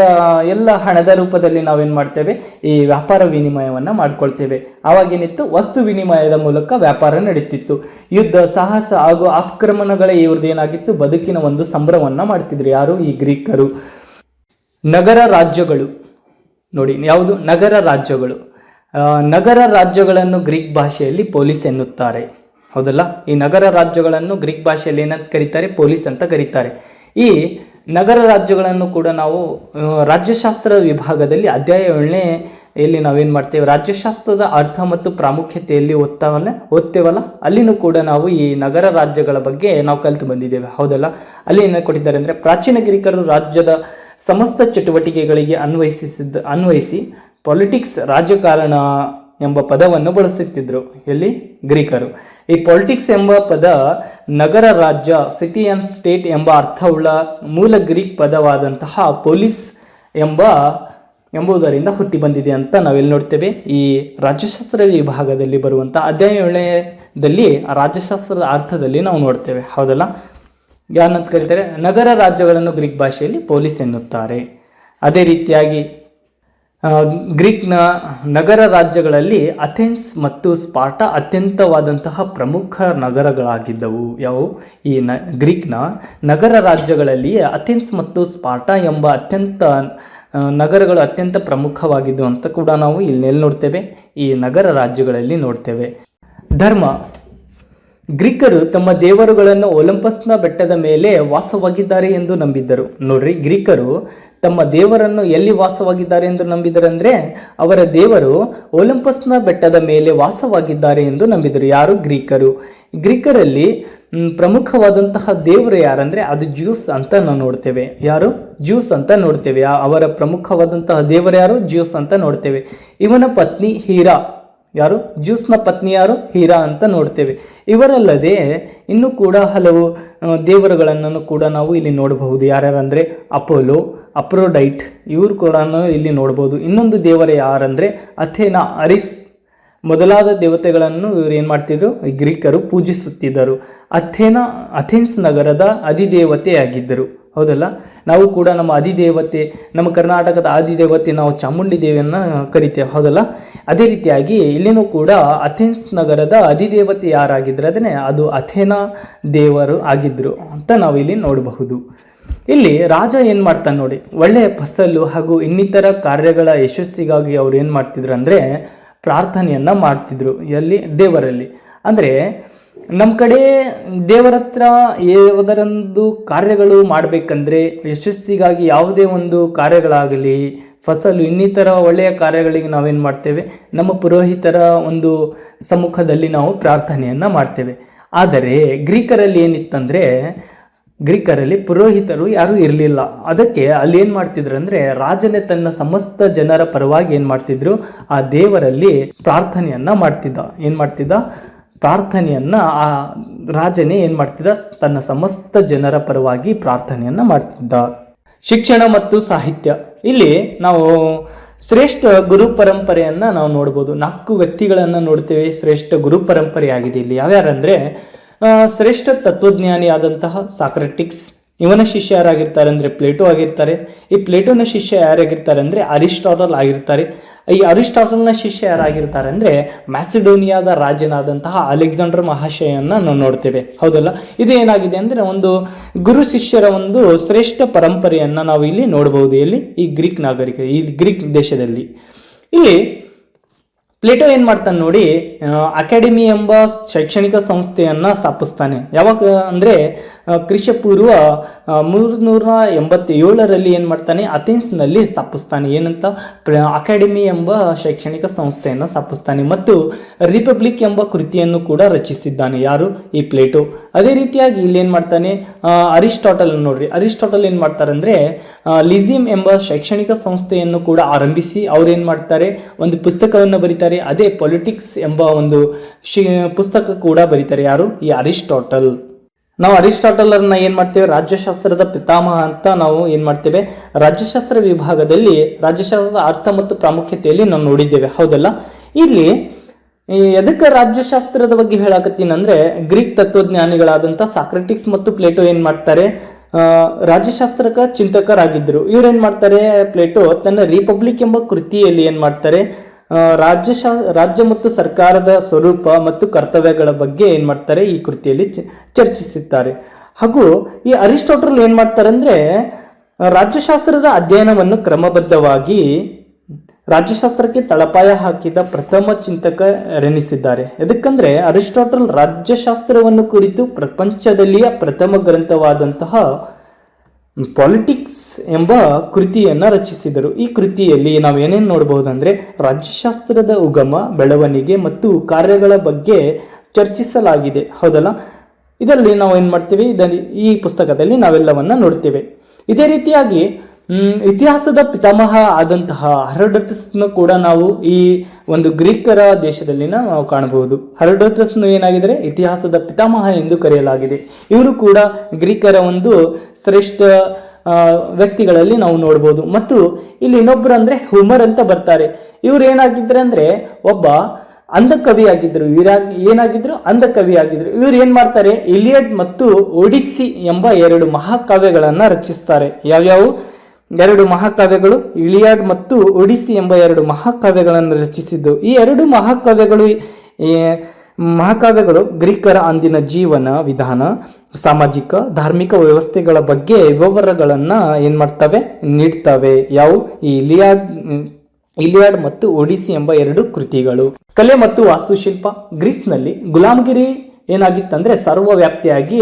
ಎಲ್ಲ ಹಣದ ರೂಪದಲ್ಲಿ ನಾವೇನು ಮಾಡ್ತೇವೆ? ಈ ವ್ಯಾಪಾರ ವಿನಿಮಯವನ್ನು ಮಾಡ್ಕೊಳ್ತೇವೆ. ಅವಾಗೇನಿತ್ತು ವಸ್ತು ವಿನಿಮಯದ ಮೂಲಕ ವ್ಯಾಪಾರ ನಡೀತಿತ್ತು. ಯುದ್ಧ, ಸಾಹಸ ಹಾಗೂ ಆಕ್ರಮಣಗಳ ಇವ್ರದ್ದು ಏನಾಗಿತ್ತು? ಬದುಕಿನ ಒಂದು ಸಂಭ್ರಮವನ್ನು ಮಾಡ್ತಿದ್ರು ಯಾರು? ಈ ಗ್ರೀಕರು. ನಗರ ರಾಜ್ಯಗಳು. ನೋಡಿ, ಯಾವುದು? ನಗರ ರಾಜ್ಯಗಳು. ನಗರ ರಾಜ್ಯಗಳನ್ನು ಗ್ರೀಕ್ ಭಾಷೆಯಲ್ಲಿ ಪೊಲೀಸ್ ಎನ್ನುತ್ತಾರೆ. ಹೌದಲ್ಲ? ಈ ನಗರ ರಾಜ್ಯಗಳನ್ನು ಗ್ರೀಕ್ ಭಾಷೆಯಲ್ಲಿ ಏನಂತ ಕರೀತಾರೆ? ಪೊಲೀಸ್ ಅಂತ ಕರೀತಾರೆ. ಈ ನಗರ ರಾಜ್ಯಗಳನ್ನು ಕೂಡ ನಾವು ರಾಜ್ಯಶಾಸ್ತ್ರ ವಿಭಾಗದಲ್ಲಿ ಅಧ್ಯಾಯ ಇಲ್ಲಿ ನಾವೇನು ಮಾಡ್ತೇವೆ? ರಾಜ್ಯಶಾಸ್ತ್ರದ ಅರ್ಥ ಮತ್ತು ಪ್ರಾಮುಖ್ಯತೆಯಲ್ಲಿ ಓದ್ತಾವಲ್ಲ ಓದ್ತೇವಲ್ಲ ಅಲ್ಲಿನೂ ಕೂಡ ನಾವು ಈ ನಗರ ರಾಜ್ಯಗಳ ಬಗ್ಗೆ ನಾವು ಕಲಿತು ಬಂದಿದ್ದೇವೆ. ಹೌದಲ್ಲ? ಅಲ್ಲಿ ಏನು ಕೊಟ್ಟಿದ್ದಾರೆ ಅಂದರೆ ಪ್ರಾಚೀನ ಗ್ರೀಕರು ರಾಜ್ಯದ ಸಮಸ್ತ ಚಟುವಟಿಕೆಗಳಿಗೆ ಅನ್ವಯಿಸಿದ ಅನ್ವಯಿಸಿ ಪಾಲಿಟಿಕ್ಸ್ ರಾಜಕಾರಣ ಎಂಬ ಪದವನ್ನು ಬಳಸುತ್ತಿದ್ದರು ಎಲ್ಲಿ? ಗ್ರೀಕರು. ಈ ಪಾಲಿಟಿಕ್ಸ್ ಎಂಬ ಪದ ನಗರ ರಾಜ್ಯ ಸಿಟಿ ಅಂಡ್ ಸ್ಟೇಟ್ ಎಂಬ ಅರ್ಥವುಳ್ಳ ಮೂಲ ಗ್ರೀಕ್ ಪದವಾದಂತಹ ಪೊಲೀಸ್ ಎಂಬ, ಎಂಬುದರಿಂದ ಹುಟ್ಟಿ ಬಂದಿದೆ ಅಂತ ನಾವೆಲ್ಲಿ ನೋಡ್ತೇವೆ? ಈ ರಾಜ್ಯಶಾಸ್ತ್ರ ವಿಭಾಗದಲ್ಲಿ ಬರುವಂಥ ಅಧ್ಯಾಯದಲ್ಲಿ ರಾಜ್ಯಶಾಸ್ತ್ರದ ಅರ್ಥದಲ್ಲಿ ನಾವು ನೋಡ್ತೇವೆ. ಹೌದಲ್ಲ? ಯಾರನ್ನಂತ ಕರೀತಾರೆ? ನಗರ ರಾಜ್ಯಗಳನ್ನು ಗ್ರೀಕ್ ಭಾಷೆಯಲ್ಲಿ ಪೊಲೀಸ್ ಎನ್ನುತ್ತಾರೆ. ಅದೇ ರೀತಿಯಾಗಿ ಗ್ರೀಕ್ನ ನಗರ ರಾಜ್ಯಗಳಲ್ಲಿ ಅಥೆನ್ಸ್ ಮತ್ತು ಸ್ಪಾರ್ಟಾ ಅತ್ಯಂತವಾದಂತಹ ಪ್ರಮುಖ ನಗರಗಳಾಗಿದ್ದವು. ಯಾವುವು ಈ ನ, ಗ್ರೀಕ್ನ ನಗರ ರಾಜ್ಯಗಳಲ್ಲಿಯೇ ಅಥೆನ್ಸ್ ಮತ್ತು ಸ್ಪಾರ್ಟಾ ಎಂಬ ಅತ್ಯಂತ ನಗರಗಳು ಅತ್ಯಂತ ಪ್ರಮುಖವಾಗಿದ್ದು ಅಂತ ಕೂಡ ನಾವು ಇಲ್ಲಿ ನೋಡ್ತೇವೆ. ಈ ನಗರ ರಾಜ್ಯಗಳಲ್ಲಿ ನೋಡ್ತೇವೆ. ಧರ್ಮ. ಗ್ರೀಕರು ತಮ್ಮ ದೇವರುಗಳನ್ನು ಒಲಂಪಸ್ನ ಬೆಟ್ಟದ ಮೇಲೆ ವಾಸವಾಗಿದ್ದಾರೆ ಎಂದು ನಂಬಿದ್ದರು. ನೋಡ್ರಿ, ಗ್ರೀಕರು ತಮ್ಮ ದೇವರನ್ನು ಎಲ್ಲಿ ವಾಸವಾಗಿದ್ದಾರೆ ಎಂದು ನಂಬಿದರು ಅಂದ್ರೆ ಅವರ ದೇವರು ಒಲಂಪಸ್ನ ಬೆಟ್ಟದ ಮೇಲೆ ವಾಸವಾಗಿದ್ದಾರೆ ಎಂದು ನಂಬಿದರು. ಯಾರು? ಗ್ರೀಕರು. ಗ್ರೀಕರಲ್ಲಿ ಪ್ರಮುಖವಾದಂತಹ ದೇವರು ಯಾರಂದ್ರೆ, ಅದು ಜ್ಯೂಸ್ ಅಂತ ನಾವು ನೋಡ್ತೇವೆ. ಯಾರು? ಜ್ಯೂಸ್ ಅಂತ ನೋಡ್ತೇವೆ. ಅವರ ಪ್ರಮುಖವಾದಂತಹ ದೇವರು ಯಾರು? ಜ್ಯೂಸ್ ಅಂತ ನೋಡ್ತೇವೆ. ಇವನ ಪತ್ನಿ ಹೀರಾ. ಯಾರು? ಜ್ಯೂಸ್ನ ಪತ್ನಿ ಯಾರು? ಹೀರಾ ಅಂತ ನೋಡ್ತೇವೆ. ಇವರಲ್ಲದೆ ಇನ್ನೂ ಕೂಡ ಹಲವು ದೇವರುಗಳನ್ನು ಕೂಡ ನಾವು ಇಲ್ಲಿ ನೋಡಬಹುದು. ಯಾರ್ಯಾರಂದರೆ? ಅಪೋಲೋ, ಅಪ್ರೋಡೈಟ್, ಇವರು ಕೂಡ ಇಲ್ಲಿ ನೋಡಬಹುದು ಇನ್ನೊಂದು ದೇವರ ಯಾರಂದರೆ? ಅಥೇನಾ ಅರಿಸ್. ಮೊದಲಾದ ದೇವತೆಗಳನ್ನು ಇವರು ಏನು ಮಾಡ್ತಿದ್ರು? ಗ್ರೀಕರು ಪೂಜಿಸುತ್ತಿದ್ದರು. ಅಥೇನಾ, ಅಥೆನ್ಸ್ ನಗರದ ಅಧಿದೇವತೆಯಾಗಿದ್ದರು. ಹೌದಲ್ಲ? ನಾವು ಕೂಡ ನಮ್ಮ ಅಧಿದೇವತೆ, ನಮ್ಮ ಕರ್ನಾಟಕದ ಆದಿದೇವತೆ, ನಾವು ಚಾಮುಂಡಿ ದೇವಿಯನ್ನ ಕರಿತೇವೆ, ಹೌದಲ್ಲ? ಅದೇ ರೀತಿಯಾಗಿ ಇಲ್ಲಿನೂ ಕೂಡ ಅಥೆನ್ಸ್ ನಗರದ ಅಧಿದೇವತೆ ಯಾರಾಗಿದ್ರೆ ಅದನ್ನೇ? ಅದು ಅಥೆನಾ ದೇವರು ಆಗಿದ್ರು ಅಂತ ನಾವು ಇಲ್ಲಿ ನೋಡಬಹುದು. ಇಲ್ಲಿ ರಾಜ ಏನು ಮಾಡ್ತಾನೆ ನೋಡಿ ಒಳ್ಳೆಯ ಫಸಲು ಹಾಗೂ ಇನ್ನಿತರ ಕಾರ್ಯಗಳ ಯಶಸ್ಸಿಗಾಗಿ ಅವ್ರು ಏನು ಮಾಡ್ತಿದ್ರು ಅಂದ್ರೆ ಪ್ರಾರ್ಥನೆಯನ್ನ ಮಾಡ್ತಿದ್ರು, ಎಲ್ಲಿ? ದೇವರಲ್ಲಿ. ಅಂದರೆ ನಮ್ಮ ಕಡೆ ದೇವರ ಹತ್ರ ಯಾವುದರೊಂದು ಕಾರ್ಯಗಳು ಮಾಡಬೇಕಂದ್ರೆ ಯಶಸ್ಸಿಗಾಗಿ ಯಾವುದೇ ಒಂದು ಕಾರ್ಯಗಳಾಗಲಿ, ಫಸಲು, ಇನ್ನಿತರ ಒಳ್ಳೆಯ ಕಾರ್ಯಗಳಿಗೆ ನಾವೇನು ಮಾಡ್ತೇವೆ? ನಮ್ಮ ಪುರೋಹಿತರ ಒಂದು ಸಮ್ಮುಖದಲ್ಲಿ ನಾವು ಪ್ರಾರ್ಥನೆಯನ್ನು ಮಾಡ್ತೇವೆ. ಆದರೆ ಗ್ರೀಕರಲ್ಲಿ ಏನಿತ್ತಂದರೆ, ಗ್ರೀಕರಲ್ಲಿ ಪುರೋಹಿತರು ಯಾರೂ ಇರಲಿಲ್ಲ. ಅದಕ್ಕೆ ಅಲ್ಲಿ ಏನು ಮಾಡ್ತಿದ್ರು ಅಂದರೆ, ರಾಜನೇ ತನ್ನ ಸಮಸ್ತ ಜನರ ಪರವಾಗಿ ಏನು ಮಾಡ್ತಿದ್ರು? ಆ ದೇವರಲ್ಲಿ ಪ್ರಾರ್ಥನೆಯನ್ನು ಮಾಡ್ತಿದ್ದ. ಏನು ಮಾಡ್ತಿದ್ದ? ಪ್ರಾರ್ಥನೆಯನ್ನ ಆ ರಾಜನೇ ಏನ್ ಮಾಡ್ತಿದ್ದ? ತನ್ನ ಸಮಸ್ತ ಜನರ ಪರವಾಗಿ ಪ್ರಾರ್ಥನೆಯನ್ನ ಮಾಡ್ತಿದ್ದ. ಶಿಕ್ಷಣ ಮತ್ತು ಸಾಹಿತ್ಯ. ಇಲ್ಲಿ ನಾವು ಶ್ರೇಷ್ಠ ಗುರು ಪರಂಪರೆಯನ್ನ ನಾವು ನೋಡ್ಬೋದು. ನಾಲ್ಕು ವ್ಯಕ್ತಿಗಳನ್ನ ನೋಡ್ತೇವೆ. ಶ್ರೇಷ್ಠ ಗುರು ಪರಂಪರೆ ಆಗಿದೆ ಇಲ್ಲಿ. ಯಾವ್ಯಾರಂದ್ರೆ ಶ್ರೇಷ್ಠ ತತ್ವಜ್ಞಾನಿ ಆದಂತಹ ಸಾಕ್ರೆಟಿಕ್ಸ್ ಇವನ ಶಿಷ್ಯ ಯಾರಾಗಿರ್ತಾರೆ ಅಂದರೆ ಪ್ಲೇಟೋ ಆಗಿರ್ತಾರೆ. ಈ ಪ್ಲೇಟೋನ ಶಿಷ್ಯ ಯಾರಾಗಿರ್ತಾರೆ ಅಂದರೆ ಅರಿಸ್ಟಾಟಲ್ ಆಗಿರ್ತಾರೆ. ಈ ಅರಿಸ್ಟಾಟಲ್ನ ಶಿಷ್ಯ ಯಾರಾಗಿರ್ತಾರೆ ಅಂದರೆ ಮ್ಯಾಸಿಡೋನಿಯಾದ ರಾಜನಾದಂತಹ ಅಲೆಕ್ಸಾಂಡರ್ ಮಹಾಶಯನ ನಾವು ನೋಡ್ತೇವೆ. ಹೌದಲ್ಲ? ಇದು ಏನಾಗಿದೆ ಅಂದರೆ ಒಂದು ಗುರು ಶಿಷ್ಯರ ಒಂದು ಶ್ರೇಷ್ಠ ಪರಂಪರೆಯನ್ನು ನಾವು ಇಲ್ಲಿ ನೋಡಬಹುದು ಇಲ್ಲಿ ಈ ಗ್ರೀಕ್ ನಾಗರಿಕ, ಈ ಗ್ರೀಕ್ ದೇಶದಲ್ಲಿ. ಇಲ್ಲಿ ಪ್ಲೇಟೋ ಏನು ಮಾಡ್ತಾನೆ ನೋಡಿ ಅಕಾಡೆಮಿ ಎಂಬ ಶೈಕ್ಷಣಿಕ ಸಂಸ್ಥೆಯನ್ನ ಸ್ಥಾಪಿಸ್ತಾನೆ. ಯಾವಾಗ ಅಂದ್ರೆ ಕ್ರಿಶಪೂರ್ವ ಮೂರ್ನೂರ ಎಂಬತ್ತೇಳರಲ್ಲಿ ಏನ್ ಮಾಡ್ತಾನೆ, ಅಥೆನ್ಸ್ನಲ್ಲಿ ಸ್ಥಾಪಿಸ್ತಾನೆ. ಏನಂತ? ಅಕಾಡೆಮಿ ಎಂಬ ಶೈಕ್ಷಣಿಕ ಸಂಸ್ಥೆಯನ್ನು ಸ್ಥಾಪಿಸ್ತಾನೆ. ಮತ್ತು ರಿಪಬ್ಲಿಕ್ ಎಂಬ ಕೃತಿಯನ್ನು ಕೂಡ ರಚಿಸಿದ್ದಾನೆ ಯಾರು? ಈ ಪ್ಲೇಟೋ. ಅದೇ ರೀತಿಯಾಗಿ ಇಲ್ಲಿ ಏನು ಮಾಡ್ತಾನೆ? ಅರಿಸ್ಟಾಟಲ್ ನೋಡ್ರಿ. ಅರಿಸ್ಟಾಟಲ್ ಏನು ಮಾಡ್ತಾರೆ ಅಂದರೆ ಲಿಸಿಮ್ ಎಂಬ ಶೈಕ್ಷಣಿಕ ಸಂಸ್ಥೆಯನ್ನು ಕೂಡ ಆರಂಭಿಸಿ ಅವ್ರು ಏನ್ ಮಾಡ್ತಾರೆ? ಒಂದು ಪುಸ್ತಕವನ್ನು ಬರೀತಾರೆ. ಅದೇ ಪೊಲಿಟಿಕ್ಸ್ ಎಂಬ ಒಂದು ಪುಸ್ತಕ ಕೂಡ ಬರೀತಾರೆ ಯಾರು? ಈ ಅರಿಸ್ಟಾಟಲ್. ನಾವು ಅರಿಸ್ಟಾಟಲರ್ನ ಏನು ಮಾಡ್ತೇವೆ? ರಾಜ್ಯಶಾಸ್ತ್ರದ ಪಿತಾಮಹ ಅಂತ ನಾವು ಏನು ಮಾಡ್ತೇವೆ? ರಾಜ್ಯಶಾಸ್ತ್ರ ವಿಭಾಗದಲ್ಲಿ ರಾಜ್ಯಶಾಸ್ತ್ರದ ಅರ್ಥ ಮತ್ತು ಪ್ರಾಮುಖ್ಯತೆಯಲ್ಲಿ ನಾವು ನೋಡಿದ್ದೇವೆ. ಹೌದಲ್ಲ? ಇಲ್ಲಿ ಎದಕ್ಕೆ ರಾಜ್ಯಶಾಸ್ತ್ರದ ಬಗ್ಗೆ ಹೇಳಾಕತ್ತೀನಿ ಅಂದ್ರೆ ಗ್ರೀಕ್ ತತ್ವಜ್ಞಾನಿಗಳಾದಂಥ ಸಾಕ್ರೆಟಿಕ್ಸ್ ಮತ್ತು ಪ್ಲೇಟೋ ಏನ್ ಮಾಡ್ತಾರೆ? ರಾಜ್ಯಶಾಸ್ತ್ರಕ ಚಿಂತಕರಾಗಿದ್ದರು. ಇವ್ರೇನ್ ಮಾಡ್ತಾರೆ? ಪ್ಲೇಟೋ ತನ್ನ ರಿಪಬ್ಲಿಕ್ ಎಂಬ ಕೃತಿಯಲ್ಲಿ ಏನ್ ಮಾಡ್ತಾರೆ? ರಾಜ್ಯ ರಾಜ್ಯಶಾ, ರಾಜ್ಯ ಮತ್ತು ಸರ್ಕಾರದ ಸ್ವರೂಪ ಮತ್ತು ಕರ್ತವ್ಯಗಳ ಬಗ್ಗೆ ಏನ್ ಮಾಡ್ತಾರೆ? ಈ ಕೃತಿಯಲ್ಲಿ ಚರ್ಚಿಸುತ್ತಾರೆ ಹಾಗೂ ಈ ಅರಿಸ್ಟೋಟಲ್ ಏನ್ ಮಾಡ್ತಾರೆ ಅಂದ್ರೆ ರಾಜ್ಯಶಾಸ್ತ್ರದ ಅಧ್ಯಯನವನ್ನು ಕ್ರಮಬದ್ಧವಾಗಿ ರಾಜ್ಯಶಾಸ್ತ್ರಕ್ಕೆ ತಳಪಾಯ ಹಾಕಿದ ಪ್ರಥಮ ಚಿಂತಕರೆನಿಸಿದ್ದಾರೆ ಎದಕ್ಕಂದ್ರೆ ಅರಿಸ್ಟಾಟಲ್ ರಾಜ್ಯಶಾಸ್ತ್ರವನ್ನು ಕುರಿತು ಪ್ರಪಂಚದಲ್ಲಿಯ ಪ್ರಥಮ ಗ್ರಂಥವಾದಂತಹ ಪಾಲಿಟಿಕ್ಸ್ ಎಂಬ ಕೃತಿಯನ್ನು ರಚಿಸಿದರು. ಈ ಕೃತಿಯಲ್ಲಿ ನಾವು ಏನೇನು ನೋಡಬಹುದಂದ್ರೆ ರಾಜ್ಯಶಾಸ್ತ್ರದ ಉಗಮ, ಬೆಳವಣಿಗೆ ಮತ್ತು ಕಾರ್ಯಗಳ ಬಗ್ಗೆ ಚರ್ಚಿಸಲಾಗಿದೆ. ಹೌದಲ್ಲ? ಇದರಲ್ಲಿ ನಾವು ಏನು ಮಾಡ್ತೀವಿ? ಇದರಲ್ಲಿ ಈ ಪುಸ್ತಕದಲ್ಲಿ ನಾವೆಲ್ಲವನ್ನ ನೋಡ್ತೇವೆ. ಇದೇ ರೀತಿಯಾಗಿ ಇತಿಹಾಸದ ಪಿತಾಮಹ ಆದಂತಹ ಹರಡಟಸ್ನ ಕೂಡ ನಾವು ಈ ಒಂದು ಗ್ರೀಕರ ದೇಶದಲ್ಲಿನ ನಾವು ಕಾಣಬಹುದು. ಹರಡಟಸ್ನು ಏನಾಗಿದ್ರೆ ಇತಿಹಾಸದ ಪಿತಾಮಹ ಎಂದು ಕರೆಯಲಾಗಿದೆ. ಇವರು ಕೂಡ ಗ್ರೀಕರ ಒಂದು ಶ್ರೇಷ್ಠ ವ್ಯಕ್ತಿಗಳಲ್ಲಿ ನಾವು ನೋಡ್ಬೋದು. ಮತ್ತು ಇಲ್ಲಿ ಇನ್ನೊಬ್ಬರು ಅಂದ್ರೆ ಹುಮರ್ ಅಂತ ಬರ್ತಾರೆ. ಇವ್ರು ಏನಾಗಿದ್ರೆ ಅಂದ್ರೆ ಒಬ್ಬ ಅಂಧ ಕವಿ ಆಗಿದ್ರು ಇವ್ರಾಗ್ ಏನಾಗಿದ್ರು? ಅಂಧ ಕವಿ ಆಗಿದ್ರು ಇವ್ರು ಏನ್ ಮಾಡ್ತಾರೆ? ಇಲಿಯಡ್ ಮತ್ತು ಒಡಿಸ್ಸಿ ಎಂಬ ಎರಡು ಮಹಾಕಾವ್ಯಗಳನ್ನ ರಚಿಸ್ತಾರೆ. ಯಾವ್ಯಾವು? ಎರಡು ಮಹಾಕಾವ್ಯಗಳು ಇಲಿಯಾಡ್ ಮತ್ತು ಒಡಿಸಿ ಎಂಬ ಎರಡು ಮಹಾಕಾವ್ಯಗಳನ್ನು ರಚಿಸಿದ್ದು. ಈ ಎರಡು ಮಹಾಕಾವ್ಯಗಳು ಮಹಾಕಾವ್ಯಗಳು ಗ್ರೀಕರ ಅಂದಿನ ಜೀವನ ವಿಧಾನ, ಸಾಮಾಜಿಕ, ಧಾರ್ಮಿಕ ವ್ಯವಸ್ಥೆಗಳ ಬಗ್ಗೆ ವಿವರಗಳನ್ನು ಏನು ಮಾಡ್ತವೆ? ನೀಡ್ತವೆ. ಯಾವು? ಈ ಇಲಿಯಾಡ್ ಇಲಿಯಾಡ್ ಮತ್ತು ಒಡಿಸಿ ಎಂಬ ಎರಡು ಕೃತಿಗಳು. ಕಲೆ ಮತ್ತು ವಾಸ್ತುಶಿಲ್ಪ. ಗ್ರೀಸ್ನಲ್ಲಿ ಗುಲಾಮಗಿರಿ ಏನಾಗಿತ್ತಂದ್ರೆ ಸರ್ವವ್ಯಾಪ್ತಿಯಾಗಿ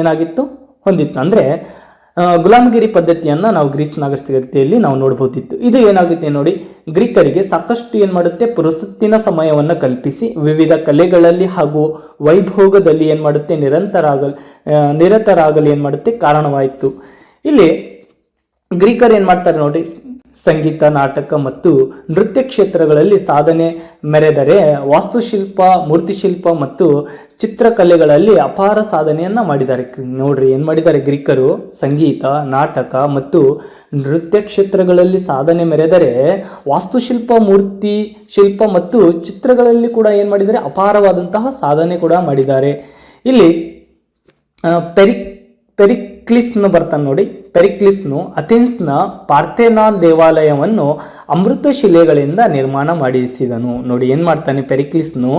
ಏನಾಗಿತ್ತು? ಹೊಂದಿತ್ತು. ಅಂದ್ರೆ ಗುಲಾಮಗಿರಿ ಪದ್ಧತಿಯನ್ನ ನಾವು ಗ್ರೀಸ್ ನಾಗರಿಕತೆಯಲ್ಲಿ ನಾವು ನೋಡಬಹುದಿತ್ತು ಇದು ಏನಾಗುತ್ತೆ ನೋಡಿ, ಗ್ರೀಕರಿಗೆ ಸಾಕಷ್ಟು ಏನು ಮಾಡುತ್ತೆ, ಪುರಸತ್ತಿನ ಸಮಯವನ್ನು ಕಲ್ಪಿಸಿ, ವಿವಿಧ ಕಲೆಗಳಲ್ಲಿ ಹಾಗೂ ವೈಭೋಗದಲ್ಲಿ ಏನು ಮಾಡುತ್ತೆ ನಿರಂತರ ಆಗಲ್ ನಿರತರಾಗಲು ಏನು ಮಾಡುತ್ತೆ, ಕಾರಣವಾಯಿತು. ಇಲ್ಲಿ ಗ್ರೀಕರು ಏನು ಮಾಡ್ತಾರೆ ನೋಡಿ ಸಂಗೀತ, ನಾಟಕ ಮತ್ತು ನೃತ್ಯ ಕ್ಷೇತ್ರಗಳಲ್ಲಿ ಸಾಧನೆ ಮೆರೆದರೆ ವಾಸ್ತುಶಿಲ್ಪ, ಮೂರ್ತಿಶಿಲ್ಪ ಮತ್ತು ಚಿತ್ರಕಲೆಗಳಲ್ಲಿ ಅಪಾರ ಸಾಧನೆಯನ್ನು ಮಾಡಿದ್ದಾರೆ. ನೋಡ್ರಿ, ಏನು ಮಾಡಿದ್ದಾರೆ ಗ್ರೀಕರು? ಸಂಗೀತ, ನಾಟಕ ಮತ್ತು ನೃತ್ಯ ಕ್ಷೇತ್ರಗಳಲ್ಲಿ ಸಾಧನೆ ಮೆರೆದರೆ ವಾಸ್ತುಶಿಲ್ಪ ಮೂರ್ತಿ ಶಿಲ್ಪ ಮತ್ತು ಚಿತ್ರಗಳಲ್ಲಿ ಕೂಡ ಏನು ಮಾಡಿದ್ದಾರೆ? ಅಪಾರವಾದಂತಹ ಸಾಧನೆ ಕೂಡ ಮಾಡಿದ್ದಾರೆ. ಇಲ್ಲಿ ಪೆರಿಕ್ ಪೆರಿ, ಪೆರಿಕ್ಲಿಸ್ನ ಬರ್ತಾನೆ ನೋಡಿ. ಪೆರಿಕ್ಲಿಸ್ನು ಅಥೆನ್ಸ್ನ ಪಾರ್ಥೆನಾನ್ ದೇವಾಲಯವನ್ನು ಅಮೃತ ಶಿಲೆಗಳಿಂದ ನಿರ್ಮಾಣ ಮಾಡಿಸಿದನು. ನೋಡಿ, ಏನು ಮಾಡ್ತಾನೆ ಪೆರಿಕ್ಲಿಸ್ನು?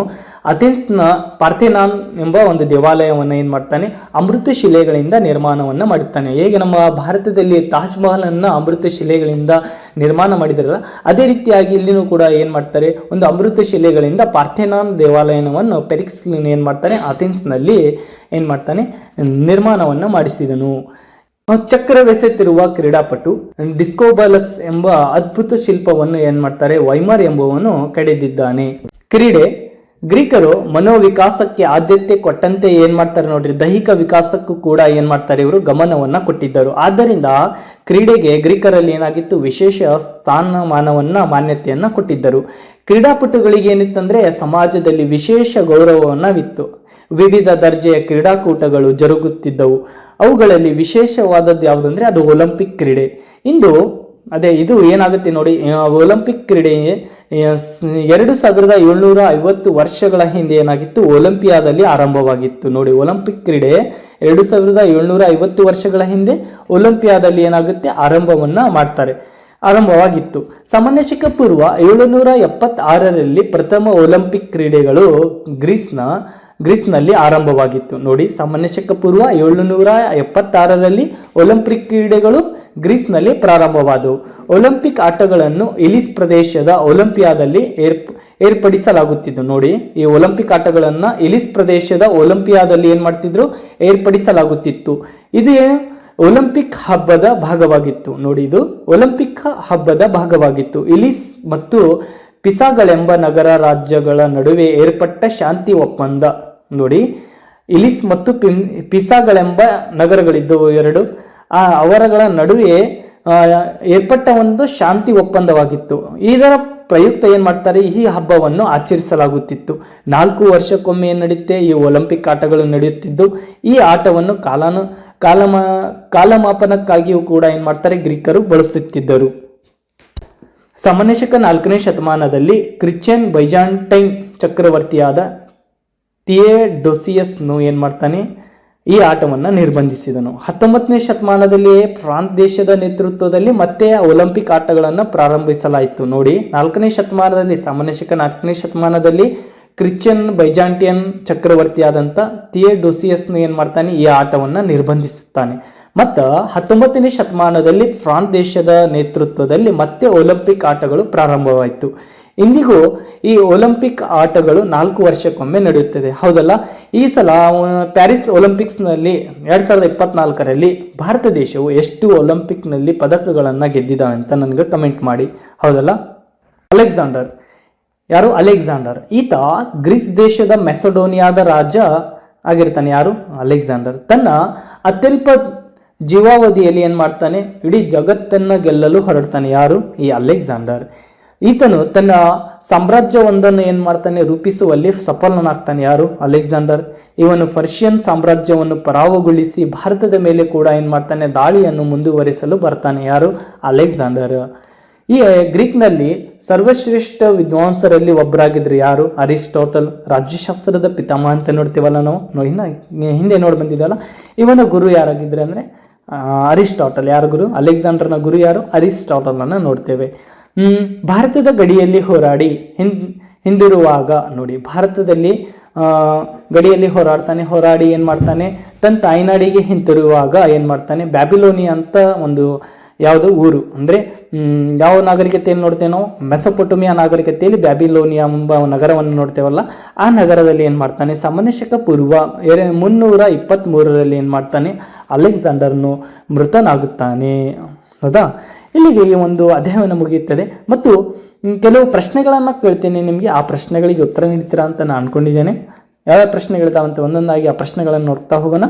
ಅಥೆನ್ಸ್ನ ಪಾರ್ಥೆನಾನ್ ಎಂಬ ಒಂದು ದೇವಾಲಯವನ್ನು ಏನು ಮಾಡ್ತಾನೆ? ಅಮೃತ ಶಿಲೆಗಳಿಂದ ನಿರ್ಮಾಣವನ್ನು ಮಾಡುತ್ತಾನೆ ಹೇಗೆ ನಮ್ಮ ಭಾರತದಲ್ಲಿ ತಾಜ್ ಮಹಲ್ ಅನ್ನ ಅಮೃತ ಶಿಲೆಗಳಿಂದ ನಿರ್ಮಾಣ ಮಾಡಿದಾರಲ್ಲ, ಅದೇ ರೀತಿಯಾಗಿ ಇಲ್ಲಿನೂ ಕೂಡ ಏನು ಮಾಡ್ತಾರೆ? ಒಂದು ಅಮೃತ ಶಿಲೆಗಳಿಂದ ಪಾರ್ಥೆನಾನ್ ದೇವಾಲಯವನ್ನು ಪೆರಿಕ್ಲಿನ್ ಏನು ಮಾಡ್ತಾನೆ? ಅಥೆನ್ಸ್ನಲ್ಲಿ ಏನು ಮಾಡ್ತಾನೆ? ನಿರ್ಮಾಣವನ್ನು ಮಾಡಿಸಿದನು. ಚಕ್ರವೆಸೆತಿರುವ ಕ್ರೀಡಾಪಟು ಡಿಸ್ಕೋಬಾಲಸ್ ಎಂಬ ಅದ್ಭುತ ಶಿಲ್ಪವನ್ನು ಏನ್ ಮಾಡ್ತಾರೆ ವೈಮರ್ ಎಂಬುವನು ಕಡಿದಿದ್ದಾನೆ. ಕ್ರೀಡೆ, ಗ್ರೀಕರು ಮನೋವಿಕಾಸಕ್ಕೆ ಆದ್ಯತೆ ಕೊಟ್ಟಂತೆ ಏನ್ ಮಾಡ್ತಾರೆ ನೋಡ್ರಿ, ದೈಹಿಕ ವಿಕಾಸಕ್ಕೂ ಕೂಡ ಏನ್ ಮಾಡ್ತಾರೆ ಇವರು ಗಮನವನ್ನ ಕೊಟ್ಟಿದ್ದರು. ಆದ್ದರಿಂದ ಕ್ರೀಡೆಗೆ ಗ್ರೀಕರಲ್ಲಿ ಏನಾಗಿತ್ತು, ವಿಶೇಷ ಸ್ಥಾನಮಾನವನ್ನ ಮಾನ್ಯತೆಯನ್ನ ಕೊಟ್ಟಿದ್ದರು. ಕ್ರೀಡಾಪಟುಗಳಿಗೆ ಏನಿತ್ತಂದ್ರೆ ಸಮಾಜದಲ್ಲಿ ವಿಶೇಷ ಗೌರವವನ್ನವಿತ್ತು ವಿವಿಧ ದರ್ಜೆಯ ಕ್ರೀಡಾಕೂಟಗಳು ಜರುಗುತ್ತಿದ್ದವು. ಅವುಗಳಲ್ಲಿ ವಿಶೇಷವಾದದ್ದು ಯಾವುದಂದ್ರೆ ಅದು ಒಲಿಂಪಿಕ್ ಕ್ರೀಡೆ. ಇಂದು ಅದೇ ಇದು ಏನಾಗುತ್ತೆ ನೋಡಿ ಒಲಿಂಪಿಕ್ ಕ್ರೀಡೆ ಎರಡು ಸಾವಿರದ ಏಳ್ನೂರ ಐವತ್ತು ವರ್ಷಗಳ ಹಿಂದೆ ಏನಾಗಿತ್ತು, ಒಲಿಂಪಿಯಾದಲ್ಲಿ ಆರಂಭವಾಗಿತ್ತು. ನೋಡಿ, ಒಲಿಂಪಿಕ್ ಕ್ರೀಡೆ ಎರಡು ಸಾವಿರದ ಏಳ್ನೂರ ಐವತ್ತು ವರ್ಷಗಳ ಹಿಂದೆ ಒಲಿಂಪಿಯಾದಲ್ಲಿ ಏನಾಗುತ್ತೆ, ಆರಂಭವನ್ನು ಮಾಡ್ತಾರೆ. ಆರಂಭವಾಗಿತ್ತು. ಸಾಮಾನ್ಯ ಪೂರ್ವ ಏಳುನೂರ ಎಪ್ಪತ್ತಾರರಲ್ಲಿ ಪ್ರಥಮ ಒಲಿಂಪಿಕ್ ಕ್ರೀಡೆಗಳು ಗ್ರೀಸ್ನ, ಗ್ರೀಸ್ನಲ್ಲಿ ಆರಂಭವಾಗಿತ್ತು. ನೋಡಿ, ಸಾಮಾನ್ಯ ಪೂರ್ವ ಏಳುನೂರ ಎಪ್ಪತ್ತಾರರಲ್ಲಿ ಒಲಿಂಪಿಕ್ ಕ್ರೀಡೆಗಳು ಗ್ರೀಸ್ನಲ್ಲಿ ಪ್ರಾರಂಭವಾದವು. ಒಲಿಂಪಿಕ್ ಆಟಗಳನ್ನು ಇಲಿಸ್ ಪ್ರದೇಶದ ಒಲಿಂಪಿಯಾದಲ್ಲಿ ಏರ್ಪ ಏರ್ಪಡಿಸಲಾಗುತ್ತಿದ್ದು ನೋಡಿ, ಈ ಒಲಿಂಪಿಕ್ ಆಟಗಳನ್ನು ಇಲಿಸ್ ಪ್ರದೇಶದ ಒಲಿಂಪಿಯಾದಲ್ಲಿ ಏನು ಮಾಡ್ತಿದ್ರು? ಏರ್ಪಡಿಸಲಾಗುತ್ತಿತ್ತು. ಇದು ಒಲಿಂಪಿಕ್ ಹಬ್ಬದ ಭಾಗವಾಗಿತ್ತು. ನೋಡಿ ಇದು ಒಲಿಂಪಿಕ್ ಹಬ್ಬದ ಭಾಗವಾಗಿತ್ತು. ಇಲಿಸ್ ಮತ್ತು ಪಿಸಾಗಳೆಂಬ ನಗರ ರಾಜ್ಯಗಳ ನಡುವೆ ಏರ್ಪಟ್ಟ ಶಾಂತಿ ಒಪ್ಪಂದ. ನೋಡಿ, ಇಲಿಸ್ ಮತ್ತು ಪಿಸಾಗಳೆಂಬ ನಗರಗಳಿದ್ದವು ಎರಡು. ಆ, ಅವರಗಳ ನಡುವೆ ಏರ್ಪಟ್ಟ ಒಂದು ಶಾಂತಿ ಒಪ್ಪಂದವಾಗಿತ್ತು. ಇದರ ಪ್ರಯುಕ್ತ ಏನು ಮಾಡ್ತಾರೆ? ಈ ಹಬ್ಬವನ್ನು ಆಚರಿಸಲಾಗುತ್ತಿತ್ತು. ನಾಲ್ಕು ವರ್ಷಕ್ಕೊಮ್ಮೆ ಏನು ನಡೆಯುತ್ತೆ ಈ ಒಲಿಂಪಿಕ್ ಆಟಗಳು ನಡೆಯುತ್ತಿದ್ದು. ಈ ಆಟವನ್ನು ಕಾಲಾನು ಕಾಲಮ, ಕಾಲಮಾಪನಕ್ಕಾಗಿಯೂ ಕೂಡ ಏನು ಮಾಡ್ತಾರೆ? ಗ್ರೀಕರು ಬಳಸುತ್ತಿದ್ದರು. ಸಮನ್ಶಕ ಶಕ ನಾಲ್ಕನೇ ಶತಮಾನದಲ್ಲಿ ಕ್ರಿಶ್ಚಿಯನ್ ಬೈಜಾಂಟೈನ್ ಚಕ್ರವರ್ತಿಯಾದ ಥಿಯೇಡೊಸಿಯಸ್ನು ಏನು ಮಾಡ್ತಾನೆ? ಈ ಆಟವನ್ನು ನಿರ್ಬಂಧಿಸಿದನು. ಹತ್ತೊಂಬತ್ತನೇ ಶತಮಾನದಲ್ಲಿಯೇ ಫ್ರಾನ್ಸ್ ದೇಶದ ನೇತೃತ್ವದಲ್ಲಿ ಮತ್ತೆ ಒಲಿಂಪಿಕ್ ಆಟಗಳನ್ನು ಪ್ರಾರಂಭಿಸಲಾಯಿತು. ನೋಡಿ, ನಾಲ್ಕನೇ ಶತಮಾನದಲ್ಲಿ ಸಾಮಾನ್ಯ ಶಕ ನಾಲ್ಕನೇ ಶತಮಾನದಲ್ಲಿ ಕ್ರಿಶ್ಚಿಯನ್ ಬೈಜಾಂಟಿಯನ್ ಚಕ್ರವರ್ತಿಯಾದಂಥ ಥಿಯೇಡೋಸಿಯಸ್ನ ಏನು ಮಾಡ್ತಾನೆ, ಈ ಆಟವನ್ನು ನಿರ್ಬಂಧಿಸುತ್ತಾನೆ. ಮತ್ತು ಹತ್ತೊಂಬತ್ತನೇ ಶತಮಾನದಲ್ಲಿ ಫ್ರಾನ್ಸ್ ದೇಶದ ನೇತೃತ್ವದಲ್ಲಿ ಮತ್ತೆ ಒಲಿಂಪಿಕ್ ಆಟಗಳು ಪ್ರಾರಂಭವಾಯಿತು. ಇಂದಿಗೂ ಈ ಒಲಿಂಪಿಕ್ ಆಟಗಳು ನಾಲ್ಕು ವರ್ಷಕ್ಕೊಮ್ಮೆ ನಡೆಯುತ್ತದೆ. ಹೌದಲ್ಲ? ಈ ಸಲ ಪ್ಯಾರಿಸ್ ಒಲಿಂಪಿಕ್ಸ್ನಲ್ಲಿ ಎರಡು ಸಾವಿರದ ಇಪ್ಪತ್ನಾಲ್ಕರಲ್ಲಿ ಭಾರತ ದೇಶವು ಎಷ್ಟು ಒಲಿಂಪಿಕ್ನಲ್ಲಿ ಪದಕಗಳನ್ನು ಗೆದ್ದಿದ ಅಂತ ನನಗೆ ಕಮೆಂಟ್ ಮಾಡಿ. ಹೌದಲ್ಲ? ಅಲೆಕ್ಸಾಂಡರ್ ಯಾರು? ಅಲೆಕ್ಸಾಂಡರ್. ಈತ ಗ್ರೀಸ್ ದೇಶದ ಮೆಸಡೋನಿಯಾದ ರಾಜ ಆಗಿರ್ತಾನೆ. ಯಾರು? ಅಲೆಕ್ಸಾಂಡರ್. ತನ್ನ ಅತ್ಯಲ್ಪ ಜೀವಾವಧಿಯಲ್ಲಿ ಏನು ಮಾಡ್ತಾನೆ? ಇಡೀ ಜಗತ್ತನ್ನ ಗೆಲ್ಲಲು ಹೊರಡ್ತಾನೆ. ಯಾರು? ಈ ಅಲೆಕ್ಸಾಂಡರ್. ಈತನು ತನ್ನ ಸಾಮ್ರಾಜ್ಯವೊಂದನ್ನು ಏನು ಮಾಡ್ತಾನೆ? ರೂಪಿಸುವಲ್ಲಿ ಸಫಲನಾಗ್ತಾನೆ. ಯಾರು? ಅಲೆಕ್ಸಾಂಡರ್. ಇವನು ಪರ್ಷಿಯನ್ ಸಾಮ್ರಾಜ್ಯವನ್ನು ಪರಾವಗೊಳಿಸಿ ಭಾರತದ ಮೇಲೆ ಕೂಡ ಏನು ಮಾಡ್ತಾನೆ? ದಾಳಿಯನ್ನು ಮುಂದುವರಿಸಲು ಬರ್ತಾನೆ. ಯಾರು? ಅಲೆಕ್ಸಾಂಡರ್. ಈ ಗ್ರೀಕ್ನಲ್ಲಿ ಸರ್ವಶ್ರೇಷ್ಠ ವಿದ್ವಾಂಸರಲ್ಲಿ ಒಬ್ಬರಾಗಿದ್ರು ಯಾರು? ಅರಿಸ್ಟೋಟಲ್, ರಾಜ್ಯಶಾಸ್ತ್ರದ ಪಿತಾಮಹ ಅಂತ ನೋಡ್ತೀವಲ್ಲ ನಾವು? ನೋಡಿ ಹಿಂದೆ ನೋಡಿ ಬಂದಿದ್ದಲ್ಲ ಇವನ ಗುರು ಯಾರಾಗಿದ್ರೆ ಅಂದ್ರೆ ಅರಿಸ್ಟಾಟಲ್. ಯಾರ ಗುರು? ಅಲೆಕ್ಸಾಂಡರ್ನ ಗುರು ಯಾರು? ಅರಿಸ್ಟಾಟಲ್ ಅನ್ನ ನೋಡ್ತೇವೆ ಭಾರತದ ಗಡಿಯಲ್ಲಿ ಹೋರಾಡಿ ಹಿಂದ್ ಹಿಂದಿರುವಾಗ ನೋಡಿ, ಭಾರತದಲ್ಲಿ ಗಡಿಯಲ್ಲಿ ಹೋರಾಡ್ತಾನೆ, ಹೋರಾಡಿ ಏನ್ ಮಾಡ್ತಾನೆ? ತನ್ನ ತಾಯ್ನಾಡಿಗೆ ಹಿಂತಿರುವಾಗ ಏನ್ ಮಾಡ್ತಾನೆ? ಬ್ಯಾಬಿಲೋನಿ ಅಂತ ಒಂದು ಯಾವುದು ಊರು? ಅಂದ್ರೆ ಯಾವ ನಾಗರಿಕತೆಯನ್ನು ನೋಡ್ತೇವೆ ನಾವು? ಮೆಸಪೊಟೋಮಿಯಾ ನಾಗರಿಕತೆಯಲ್ಲಿ ಬ್ಯಾಬಿಲೋನಿಯಾ ಎಂಬ ನಗರವನ್ನು ನೋಡ್ತೇವಲ್ಲ, ಆ ನಗರದಲ್ಲಿ ಏನು ಮಾಡ್ತಾನೆ? ಸಾಮಾನ್ಯ ಶಕ ಪೂರ್ವ ಎರ- ಮುನ್ನೂರ ಇಪ್ಪತ್ತ್ ಏನು ಮಾಡ್ತಾನೆ? ಅಲೆಕ್ಸಾಂಡರ್ನು ಮೃತನಾಗುತ್ತಾನೆ. ಹೌದಾ? ಇಲ್ಲಿಗೆ ಈ ಒಂದು ಅಧ್ಯಾಯವನ್ನು ಮುಗಿಯುತ್ತದೆ. ಮತ್ತು ಕೆಲವು ಪ್ರಶ್ನೆಗಳನ್ನು ಕೇಳ್ತೇನೆ ನಿಮಗೆ. ಆ ಪ್ರಶ್ನೆಗಳಿಗೆ ಉತ್ತರ ನೀಡ್ತೀರಾ ಅಂತ ನಾನು ಅನ್ಕೊಂಡಿದ್ದೇನೆ. ಯಾವ ಪ್ರಶ್ನೆಗಳಿದಾವಂತ ಒಂದೊಂದಾಗಿ ಆ ಪ್ರಶ್ನೆಗಳನ್ನು ನೋಡ್ತಾ ಹೋಗೋಣ.